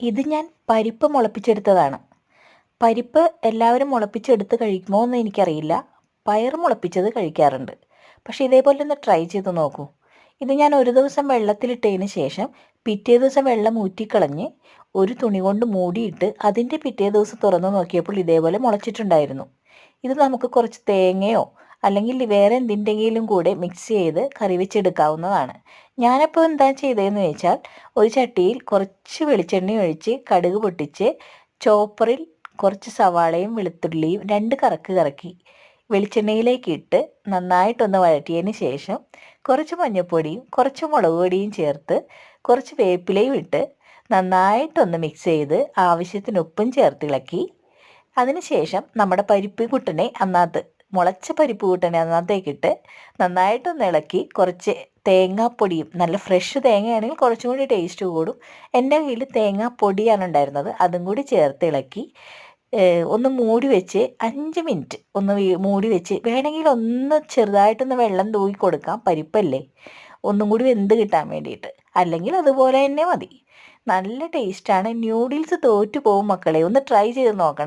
ഇത് ഞാൻ പരിപ്പ് മുളപ്പിച്ചെടുത്തതാണ്. പരിപ്പ് എല്ലാവരും മുളപ്പിച്ചെടുത്ത് കഴിക്കുമോ എന്ന് എനിക്കറിയില്ല. പയർ മുളപ്പിച്ചത് കഴിക്കാറുണ്ട്. പക്ഷേ ഇതേപോലെ ഒന്ന് ട്രൈ ചെയ്ത് നോക്കൂ. ഇത് ഞാൻ ഒരു ദിവസം വെള്ളത്തിലിട്ടതിന് ശേഷം പിറ്റേ ദിവസം വെള്ളം ഊറ്റിക്കളഞ്ഞ് ഒരു തുണി കൊണ്ട് മൂടിയിട്ട് അതിന്റെ പിറ്റേ ദിവസം തുറന്ന് നോക്കിയപ്പോൾ ഇതേപോലെ മുളച്ചിട്ടുണ്ടായിരുന്നു. ഇത് നമുക്ക് കുറച്ച് തേങ്ങയോ അല്ലെങ്കിൽ വേറെ എന്തിന്റെങ്കിലും കൂടെ മിക്സ് ചെയ്ത് കറി വെച്ചെടുക്കാവുന്നതാണ്. ഞാനപ്പോൾ എന്താ ചെയ്തതെന്ന് വെച്ചാൽ ഒരു ചട്ടിയിൽ കുറച്ച് വെളിച്ചെണ്ണ ഒഴിച്ച് കടുക് പൊട്ടിച്ച് ചോപ്പറിൽ കുറച്ച് സവാളയും വെളുത്തുള്ളിയും രണ്ട് കറക്ക് കറക്കി വെളിച്ചെണ്ണയിലേക്ക് ഇട്ട് നന്നായിട്ടൊന്ന് വഴറ്റിയതിന് ശേഷം കുറച്ച് മഞ്ഞൾപ്പൊടിയും കുറച്ച് മുളക് പൊടിയും ചേർത്ത് കുറച്ച് വേപ്പിലയും ഇട്ട് നന്നായിട്ടൊന്ന് മിക്സ് ചെയ്ത് ആവശ്യത്തിന് ഉപ്പും ചേർത്തിളക്കി അതിനുശേഷം നമ്മുടെ പരിപ്പ് കുട്ടനെ അന്നകത്ത് മുളച്ച പരിപ്പ് കൂട്ടനെ അതിനകത്തേക്കിട്ട് നന്നായിട്ടൊന്ന് ഇളക്കി കുറച്ച് തേങ്ങാപ്പൊടിയും നല്ല ഫ്രഷ് തേങ്ങയാണെങ്കിൽ കുറച്ചും കൂടി ടേസ്റ്റ് കൂടും. എന്റെ കയ്യിൽ തേങ്ങാപ്പൊടിയാണ് ഉണ്ടായിരുന്നത്. അതും കൂടി ചേർത്ത് ഇളക്കി ഒന്ന് മൂടി വെച്ച് അഞ്ച് മിനിറ്റ് ഒന്ന് മൂടി വെച്ച് വേണമെങ്കിൽ ഒന്ന് ചെറുതായിട്ടൊന്ന് വെള്ളം തൂക്കി കൊടുക്കാം. പരിപ്പല്ലേ? ഒന്നും കൂടി വെന്ത് കിട്ടാൻ വേണ്ടിയിട്ട്. അല്ലെങ്കിൽ അതുപോലെ തന്നെ മതി. നല്ല ടേസ്റ്റാണ് ന്യൂഡിൽസ് തോറ്റു പോകും മക്കളെ. ഒന്ന് ട്രൈ ചെയ്ത് നോക്കണേ.